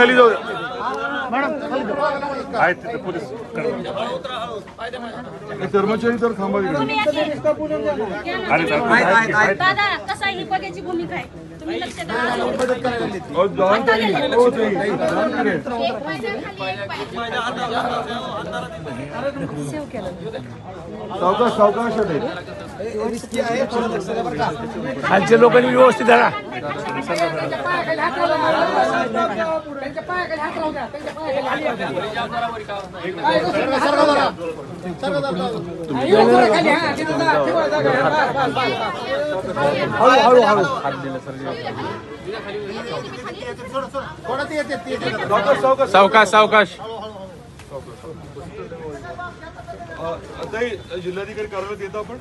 खाली जाऊ द्या आहेत तिथे पोलीस कर्मचारी. तर दादा, आहेत. दादा कसा ही पदाची भूमिका आहे. तुम्ही लक्ष द्या. अहो, जाऊन तरी. हो, ताई. जाऊन तरी. सावकाश सावकाश आहे. खालच्या लोकांनी व्यवस्थित धरा. हळू हळू सावकाश सावकाश सावकाश सावकाश अ, जिल्हाधिकारी कार्यालयात येतो आपण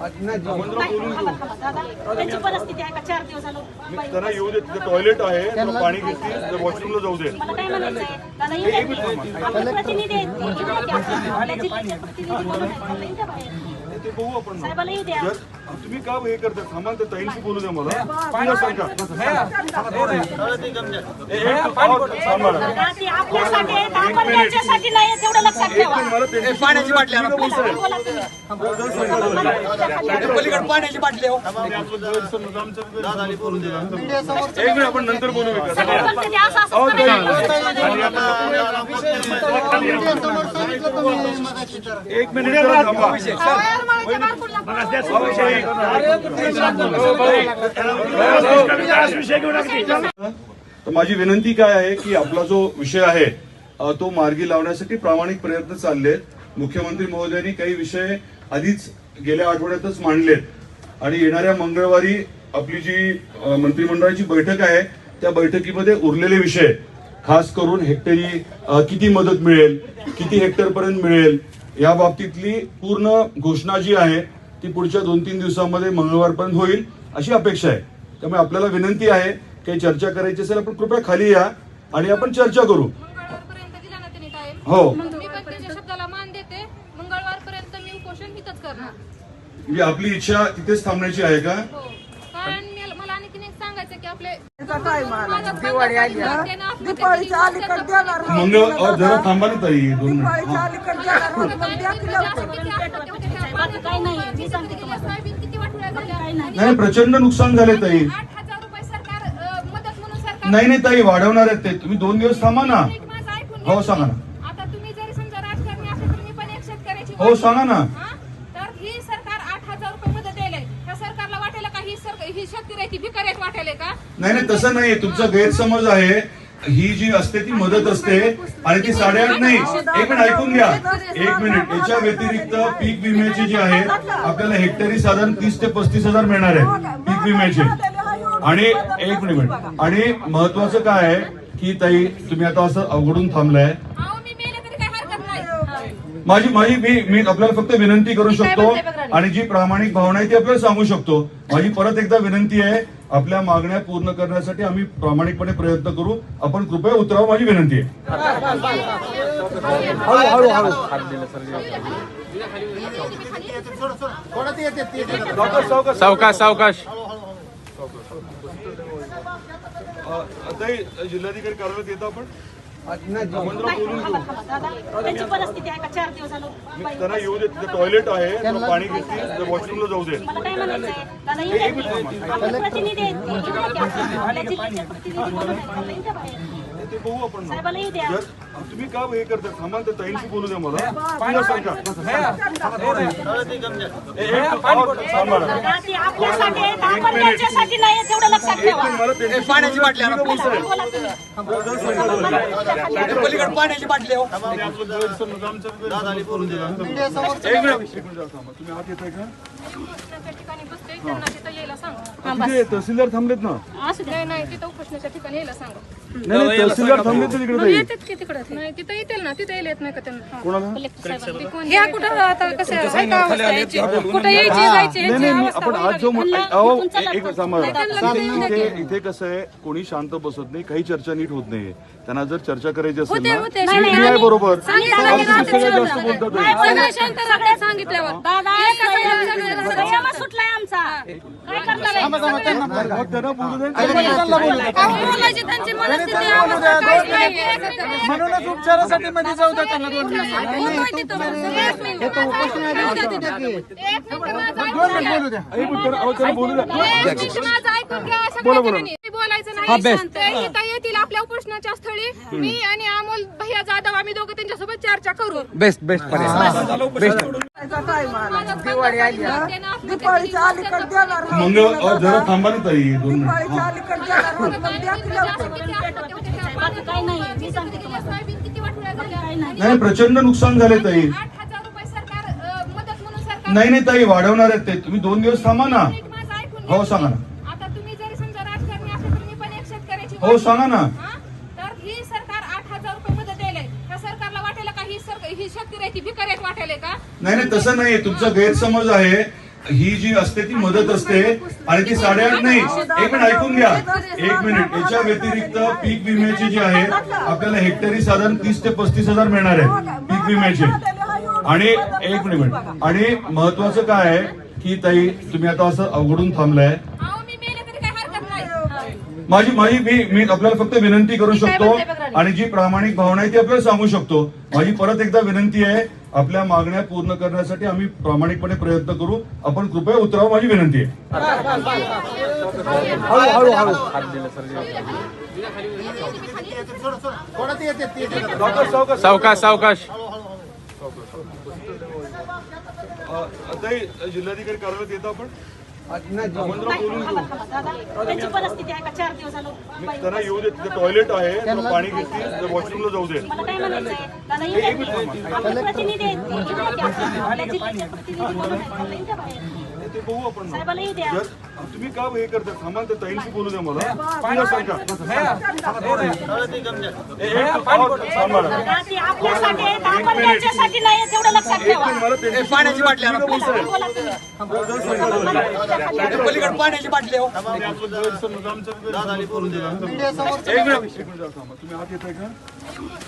आमंत्रण बोलून घेऊ दादा त्यांची परिस्थिती आहे का चार दिवस झालं बाई, त्यांना येऊ दे तिथे टॉयलेट आहे पाणी घेतील वॉशरूमला जाऊ दे मला काय म्हणायचं आहे प्रतिनिधी आहेत. साहेबाला येऊ द्या तुम्ही का हे करता थांबा त्या ताईंशी बोलू द्या मला पुन्हा सांगा ए, एक थांबा. थांबा. दादा, ते आपल्यासाठी आहेत, आपण त्यांच्यासाठी नाही आहे, तेवढं लक्षात एक ठेवा मिनिट मला त्यांच्याशी पाण्याची बाटली आणा, बोलू तुम्ही. पलीकडे पाण्याची बाटली हो एक मिनिट आपण नंतर बोलू का सगळे पण कधी असं असं अहो, ताई. करायचं. एक मिनिट जरा थांबा तर माझी विनंती काय आहे की आपला जो विषय आहे तो मार्गी लावण्यासाठी प्रामाणिक प्रयत्न चालले मुख्यमंत्री महोदयांनी काही विषय आधीच गेल्या आठवड्यातच मांडलेत. आणि येणाऱ्या मंगळवारी आपली जी मंत्रिमंडळाची बैठक आहे त्या बैठकीमध्ये उरलेले विषय खास करून हेक्टरी किती मदत मिळेल किती हेक्टर पर्यंत मिळेल या बाबतीतली पूर्ण घोषणा जी आहे ती पुढच्या दोन तीन दिवसांमध्ये मंगळवारपर्यंत होईल अशी अपेक्षा आहे. त्यामुळे आपल्याला विनंती आहे काही चर्चा करायची असेल आपण कृपया खाली या आणि आपण चर्चा करू. हो. म्हणजे आपली इच्छा तिथेच थांबण्याची आहे का हो कारण मी- मला आणखीन एक सांगायचं की आपले दिवाळी आली. दिवाळीच्या अलीकडे देणार नाही. मंगळ अहो, जरा थांबा ना ताई दोन मिनिट दिवाळीच्या हा. अलीकडे देणार नाही. मग द्या की लवकर. बाकी काही नाही मी सांगते तुम्हाला सोयाबीन किती वाटोळ्या झाल्या आणि नाही प्रचंड नुकसान झाले ताई आठ हजार रुपये सरकार अं, मदत म्हणून सरकार नाही नाही ताई वाढवणार आहेत ते तुम्ही दोन दिवस थांबा ना नीट माझं ऐकून हो घ्या. सांगा ना आता तुम्ही जरी समजा राजकारणी असेल तर मी पण एक शेतकऱ्याची हो सांगा ना वाटेल का? नाही नाही तसं नाहीये. तुमचा गैरसमज आहे. ही जी असते ती मदत असते आणि ती साडेआठ नाही. एक मिनिट ऐकून घ्या. एक मिनिट. याच्या व्यतिरिक्त पीक विम्याचे जे आहे आपल्याला हेक्टरी साधारण तीस ते पस्तीस हजार मिळणार आहे पीक विम्याचे. आणि एक मिनिट. आणि महत्वाचं काय आहे की ताई तुम्ही आता असं अवघडून थांबलाय. अहो मी मेले तरी काही हरकत नाही. माझी माझी मी मी आपल्याला फक्त विनंती करू शकतो आणि जी प्रामाणिक भावना आहे ती आपल्याला सांगू शकतो. माझी परत एकदा विनंती आहे आपल्या मागण्या पूर्ण करण्यासाठी आम्ही प्रामाणिकपणे प्रयत्न करू. आपण कृपया उतरावं माझी विनंती आहे. हळू हळू हळू. सावकाश सावकाश. जिल्हाधिकारी कार्यालयात येतो आपण? त्यांची परिस्थिती आहे का चार दिवस त्यांना येऊ दे तिथे टॉयलेट आहे पाणी घेतील वॉशरूमला जाऊ दे मला काय म्हणायचं आहे दादा येऊ द्या की. आपले प्रतिनिधी आहेत ते येऊ द्या की आपले. आपल्या जिल्ह्याचे प्रतिनिधी बोलून आहेत. मला येऊ द्या बाहेर. ते बघू आपण ना. साहेबाला येऊ द्या. जर तुम्ही का हे करता थांबा त्या ताईंशी बोलू द्या मला. पुन्हा सांगा. ए, एक थांबा. थांबा ना. दादा, ते आपल्यासाठी आहेत, आपण त्यांच्यासाठी नाही आहे, तेवढं लक्षात एक ठेवा. मिनिट मला त्यांच्याशी पाण्याची बाटली आणा, बोलू द्या. बोला तुम्ही. पलीकडे पाण्याची बाटली हो. एक मिनिट एक मिनिट. जरा थांबा. तुम्ही आत येताय का? उपोषणाच्या ठिकाणी बसते त्यांना तिथं यायला सांगा. तिथे तहसीलदार थांबलेत ना? असू द्या नाही नाही तिथं उपोषणाच्या ठिकाणी यायला सांगा. नाही नाही तहसीलदार थांबलेत ना तिकडे ताई येतात की तिकडे नाही तिथं येतील ना तिथं येत नाही का त्यांना. कोणाला? ह्या कुठं आता कसं आहे? का अवस्था यायची? कुठं यायची जायची नाही अवस्था आपण आज जो लागली. अहो एक एक थांबा त्यांना इथे इथे इथे कसं आहे कोणी शांत बसत नाही काही चर्चा नीट होत नाहीये. त्यांना जर चर्चा करायची असेल ना होते. बरोबर. सांगितलं सगळ्यात जास्त. बोलतात. सगळे शांत सांगितल्यावर. दादा एका सगळ्या संयमच सुटलाय आमचा. काय करणार आहे? बोलायची त्यांची काहीच नाही. म्हणूनच उपचारासाठी मध्ये जाऊ द्या त्यांना दोन मिनिट. दोन मिनिट. बोलू द्या. बोलायचं नाही. शांत. इथं येतील आपल्या उपोषणाच्या स्थळी. मी आणि अमोल भैया जाधव आम्ही दोघं त्यांच्यासोबत चर्चा करू. Best best best. दिवाळी आली दिपाळीच्या अलीकडे देणार नाही. मंगळ अ, जरा थांबा ना ताई दोन मिनिट. दिपाळीच्या अलीकडे देणार नाही. मग द्या की लवकर. बाकी काही नाही मी सांगते तुम्हाला. किती वाटोळ्या झाल्या नाही प्रचंड नुकसान झाले ताई. आठ हजार रुपये सरकार अ, मदत म्हणून सरकार नाही नाही ताई वाढवणार आहेत ते. तुम्ही दोन दिवस थांबा ना. नीट माझं ऐकून हो. सांगा ना. आता तुम्ही जरी समजा राजकारणी असेल तर मी पण एक शेतकऱ्याची हो सांगा ना. का? नाही नाही तसं नाही तुमचा गैरसमज आहे. ही जी असते ती मदत असते. आणि ती साडेआठ नाही. एक मिनिट ऐकून घ्या. एक मिनिट. याच्या व्यतिरिक्त पीक विम्याचे जे आहे आपल्याला हेक्टरी साधारण तीस ते पस्तीस हजार मिळणार आहे पीक विम्याचे. आणि एक मिनिट. आणि महत्वाचं काय आहे की ताई तुम्ही आता असं अवघडून थांबलाय. माझी माझी मी मी आपल्याला फक्त विनंती करू शकतो आणि जी प्रामाणिक भावना आहे ती आपल्याला सांगू शकतो. माझी परत एकदा विनंती आहे आपल्या मागण्या पूर्ण करण्यासाठी आम्ही प्रामाणिकपणे प्रयत्न करू आपण कृपया उतरावं माझी विनंती आहे सावकाश सावकाश जिल्हाधिकारी कार्यालयात येतो आपण त्यांची परिस्थिती आहे का चार दिवस झालं त्यांना येऊ दे तिथे टॉयलेट आहे पाणी घेतील वॉशरूमला जाऊ दे मला काय प्रतिनिधी आहेत ते. बघू आपण ना. साहेबाला येऊ द्या. जर तुम्ही का हे करता थांबा त्या ताईंशी बोलू द्या मला. पुन्हा सांगा. ए, एक- थांबा. ना. का ते आपल्यासाठी आहेत, आपण त्यांच्यासाठी नाही आहे, तेवढं लक्षात एक ठेवा. मिनिट मला त्यांच्याशी पाण्याची बाटली आणा. बोलू द्या. बोला तुम्ही. पलीकडे पाण्याची बाटली हो. एक मिनिट एक मिनिट जरा थांबा. तुम्ही आत येताय का?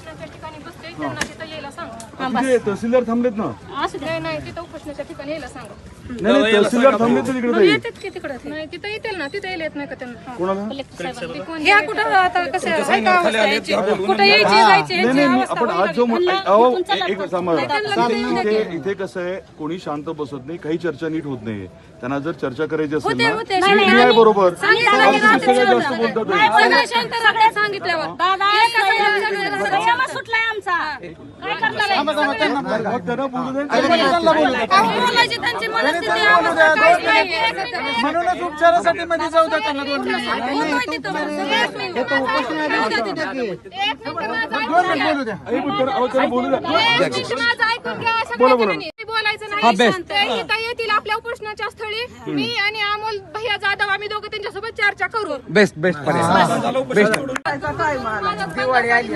त्या ठिकाणी बसते त्यांना तिथं यायला सांगा तिथे तहसीलदार थांबलेत ना? नाही नाही तिथं उपोषणाच्या ठिकाणी यायला सांगा. नाही नाही, तहसीलदार ताई. येतात की तिकडं नाही तिथं येतील ना तिथं येत नाही का त्यांना? कोणाला? ती कोण ह्या कुठं आता कसं आहे का अवस्था यायची? कुठं यायची जायची नाही यांची नाही मी अवस्था आपण आज जो अहो. एक थांबा इथे इथे कसं आहे कोणी शांत बसत नाही काही चर्चा नीट होत नाही त्यांना जर चर्चा करायची असेल होते, ना होते. बरोबर सांगितलं सगळ्यात जास्त बोलतात नाही, आहे. सगळं शांत राहते सांगितल्यावर. दादा एक सुटलाय आमचा. काय करणार बोलू. म्हणूनच उपचारासाठी मध्ये जाऊ द्या त्यांना दोन मिनिट. बोलू द्या त्यांना बोलू बोलायचं नाही येतील आपल्या उपोषणाच्या स्थळी. मी आणि अमोल भैया जाधव आम्ही दोघं त्यांच्यासोबत चर्चा करू. बेस्ट बेस्ट बेस्ट दिवाळी आली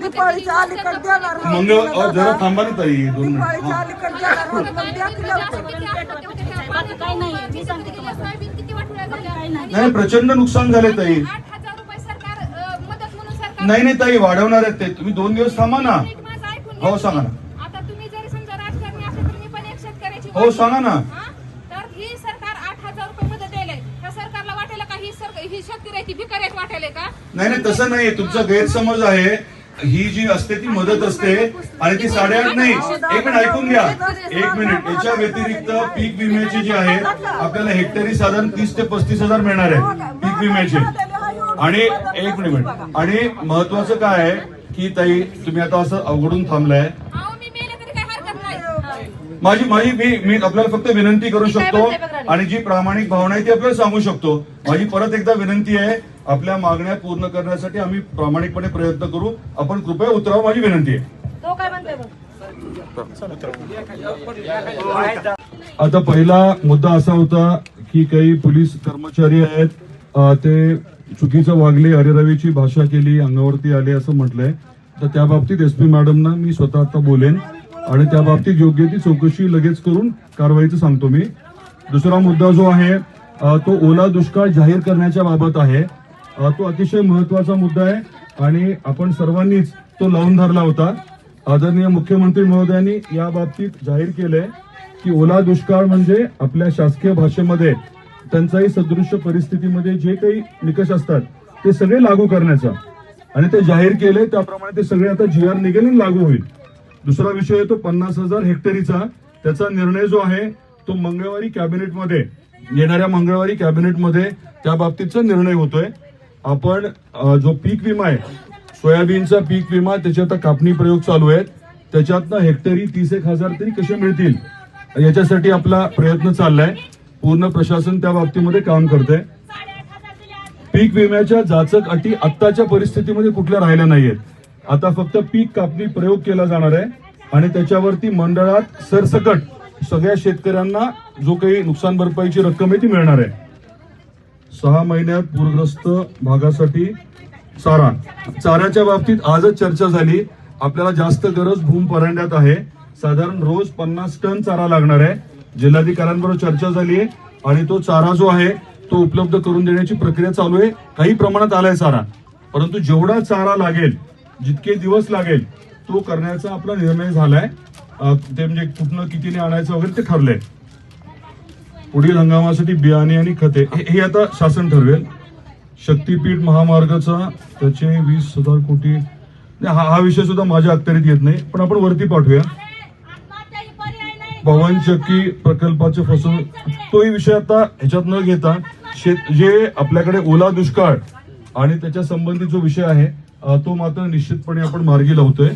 दिपाळीच्या अलीकडे देणार नाही. मंगळ अहो, जरा थांबा ना ताई दोन मिनिट. दिपाळीच्या अलीकडे देणार नाही. मग द्या की लवकर. बाकी काही नाही मी सांगते तुम्हाला. किती वाटोळ्या झाल्या? नाही. प्रचंड नुकसान झाले ताई. आठ हजार रुपये सरकार अ, मदत म्हणून सरकार नाही नाही ताई वाढवणार आहेत ते. तुम्ही दोन दिवस थांबा ना. नीट माझं ऐकून घ्या. हो सांगा ना. हो सांगा ना? तर ही सरकार आठ हजार रुपये मदत द्यायला त्या सरकारला वाटेल का ही सर ही शेतकऱ्याची भिकाऱ्यात वाटेल का? नाही नाही तसं नाही तुमचा गैरसमज आहे. ही जी असते ती मदत असते. आणि ती साडेआठ नाही. एक मिनिट ऐकून घ्या. एक मिनिट याच्या व्यतिरिक्त पीक विम्याचे जे आहे आपल्याला हेक्टरी साधारण तीस ते पस्तीस हजार मिळणार आहे पीक विम्याचे. आणि एक मिनिट. आणि महत्वाचं काय आहे की ताई तुम्ही आता असं अवघडून थांबलाय. माझी माझी मी मी आपल्याला फक्त विनंती करू शकतो आणि जी प्रामाणिक भावना आहे ती आपल्याला सांगू शकतो. माझी परत एकदा विनंती आहे आपल्या मागण्या पूर्ण करण्यासाठी आम्ही प्रामाणिकपणे प्रयत्न करू. आपण कृपया उतरावं माझी विनंती आहे. आता पहिला मुद्दा असा होता की काही पोलीस कर्मचारी आहेत ते चुकीचं वागले हरिरावीची भाषा केली अंगावरती आले असं म्हटलंय. तर त्या बाबतीत एस पी मॅडमना मी स्वतः आता बोलेन. आणि त्या बाबतीत योग्य ती चौकशी लगेच करून कारवाईचं सांगतो मी. दुसरा मुद्दा जो आहे तो ओला दुष्काळ जाहीर करण्याच्या बाबत आहे. तो अतिशय महत्त्वाचा मुद्दा आहे आणि आपण सर्वांनीच तो लावून धरला होता. आदरणीय मुख्यमंत्री महोदयांनी या बाबतीत जाहीर केलंय की ओला दुष्काळ म्हणजे आपल्या शासकीय भाषेमध्ये त्यांचाही सदृश्य परिस्थितीमध्ये जे काही निकष असतात ते सगळे लागू करण्याचा. आणि ते जाहीर केले त्याप्रमाणे ते सगळे आता जी आर निघेल लागू होईल. दुसरा विषय येतो पन्नास हजार हेक्टरीचा. त्याचा निर्णय जो आहे तो मंगळवारी कॅबिनेटमध्ये येणाऱ्या मंगळवारी कॅबिनेटमध्ये त्या बाबतीतचा निर्णय होतोय. आपण जो पीक विमा आहे सोयाबीनचा पीक विमा त्याचे आता कापणी प्रयोग चालू आहेत. त्याच्यातनं हेक्टरी तीस एक हजार तरी कसे मिळतील? याच्यासाठी आपला प्रयत्न चाललाय. पूर्ण प्रशासन त्या बाबतीमध्ये काम करतंय. पीक विम्याच्या जाचक अटी आत्ताच्या परिस्थितीमध्ये कुठल्या राहिल्या नाहीयेत. आता फक्त पीक कापणी प्रयोग केला जाणार आहे आणि त्याच्यावरती मंडळात सरसकट सगळ्या शेतकऱ्यांना जो काही नुकसान भरपाईची रक्कम आहे ती मिळणार आहे. सहा महिन्यात पूरग्रस्त भागासाठी चारा. चाऱ्याच्या बाबतीत आजच चर्चा झाली. आपल्याला जास्त गरज भूम परांड्यात आहे. साधारण रोज पन्नास टन चारा लागणार आहे. जिल्हाधिकाऱ्यांबरोबर चर्चा झाली आहे आणि तो चारा जो आहे तो उपलब्ध करून देण्याची प्रक्रिया चालू आहे. काही प्रमाणात आलाय चारा. परंतु जेवढा चारा लागेल जितके दिवस लागेल तो करण्याचा आपला निर्णय झालाय. ते म्हणजे कुठनं कितीने आणायचं वगैरे ते ठरलंय. पुढील हंगामासाठी बियाणे आणि खते हे आता शासन ठरवेल. शक्तीपीठ महामार्गाचा त्याचे वीस हजार कोटी नाही, हा हा विषय सुद्धा माझ्या अखत्यारीत येत नाही पण आपण वरती पाठवूया. पवन चक्की प्रकल्पाचे फसवणूक तोही विषय आता ह्याच्यात न घेता शेत जे आपल्याकडे ओला दुष्काळ आणि त्याच्या संबंधित जो विषय आहे तो मात्र निश्चितपणे आपण मार्गी लावतोय.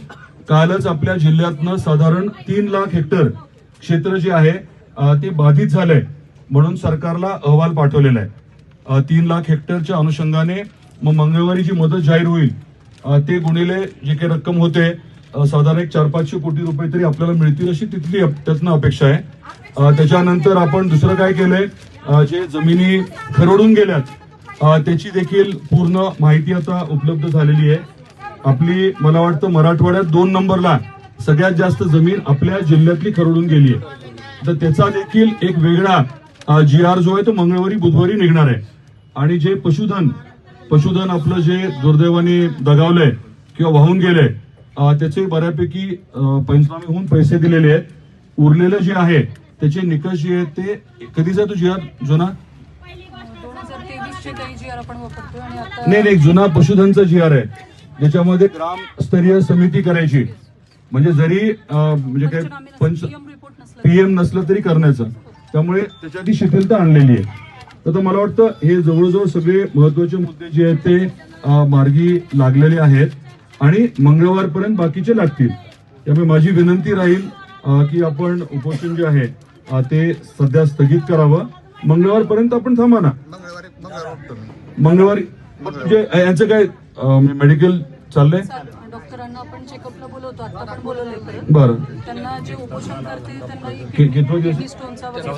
कालच आपल्या जिल्ह्यातनं साधारण तीन लाख हेक्टर क्षेत्र जे आहे ते बाधित झालंय म्हणून सरकारला अहवाल पाठवलेला आहे. तीन लाख हेक्टरच्या अनुषंगाने मग मंगळवारी जी मदत जाहीर होईल ते गुणिले जे काही रक्कम होते साधारण एक चार पाचशे कोटी रुपये तरी आपल्याला मिळतील अशी तिथली त्यातनं अपेक्षा आहे. त्याच्यानंतर आपण दुसरं काय केलंय जे जमिनी खरडून गेल्यात त्याची देखील पूर्ण माहिती आता उपलब्ध झालेली आहे. आपली मला वाटतं मराठवाड्यात दोन नंबरला सगळ्यात जास्त जमीन आपल्या जिल्ह्यातली खरडून गेली आहे. तर त्याचा देखील एक वेगळा जी आर जो आहे तो मंगळवारी बुधवारी निघणार आहे. आणि जे पशुधन पशुधन आपलं जे दुर्दैवाने दगावलंय किंवा वाहून गेलंय त्याचे बऱ्यापैकी पंचनामे होऊन पैसे दिलेले आहेत. उरलेलं जे आहे त्याचे निकष जे आहेत ते कधीचा तो जी आर जुना? हजार तेवीसचे काही जी आर आपण वापरतोय आणि आता नाही नाही जुना पशुधनचा जी आर आहे. ज्याच्यामध्ये ग्रामस्तरीय समिती करायची. म्हणजे जरी अं, म्हणजे काय पंच PM रिपोर्ट नसला पीएम नसलं तरी करण्याचं. त्यामुळे त्याच्यात शिथिलता आणलेली आहे. तर आता मला वाटतं हे जवळजवळ सगळे महत्त्वाचे मुद्दे जे आहेत ते अं, मार्गी लागलेले आहेत आणि मंगळवारपर्यंत बाकीचे लागतील. त्यामुळे माझी विनंती राहील अं, की आपण उपोषण जे आहे अं, ते सध्या स्थगित करावं. मंगळवारपर्यंत आपण थांबा ना. मंगळवारी म्हणजे यांचं काय मेडिकल चाललंय? डॉक्टरांना आपण चेकअपला बोलवतो. आता पण बोलवलंय परत. बरं. त्यांना जे उपोषण करते त्यांना कि- कितवा दिवस? किडनी स्टोनचा वगैरे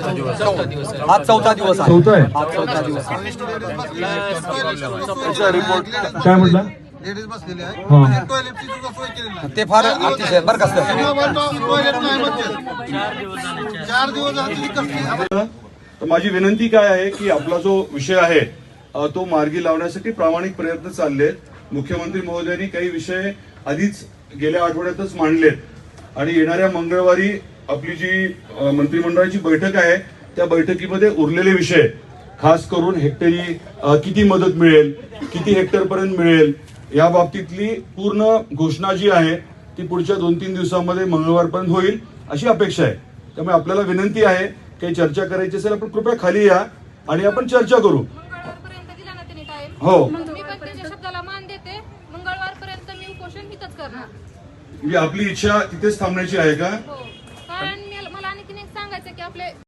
आज चौथा दिवस आहे. चौथा आहे? आज चौथा दिवस काय म्हटलं? लेडीज बसलेले आहे हा. आणि टॉयलेटची सुद्धा सोय केलेली नाही ते फार अतिशय बरं का सर? टॉयलेट नाही म्हणजे चार दिवस कसली तर माझी विनंती काय आहे की आपला जो विषय आहे तो मार्गी लावण्यासाठी प्रामाणिक प्रयत्न चाललेत मुख्यमंत्री महोदयांनी काही विषय आधीच गेल्या आठवड्यातच मांडलेत. आणि येणाऱ्या मंगळवारी आपली जी मंत्रिमंडळाची बैठक आहे त्या बैठकीमध्ये उरलेले विषय खास करून हेक्टरी किती मदत मिळेल किती हेक्टर पर्यंत मिळेल या बाबतीतली पूर्ण घोषणा जी आहे ती पुढच्या दोन तीन दिवसामध्ये मंगळवारपर्यंत होईल अशी अपेक्षा आहे. त्यामुळे आपल्याला विनंती आहे काही चर्चा करायची असेल आपण कृपया खाली या आणि आपण चर्चा करू. मंगळवारपर्यंत दिला ना त्यांनी टाइम हो. मग मी पण त्यांच्या शब्दाला मान देते. मंगळवारपर्यंत मी उपोषण इथंच करणार. म्हणजे आपली इच्छा तिथेच थांबण्याची आहे का? हो.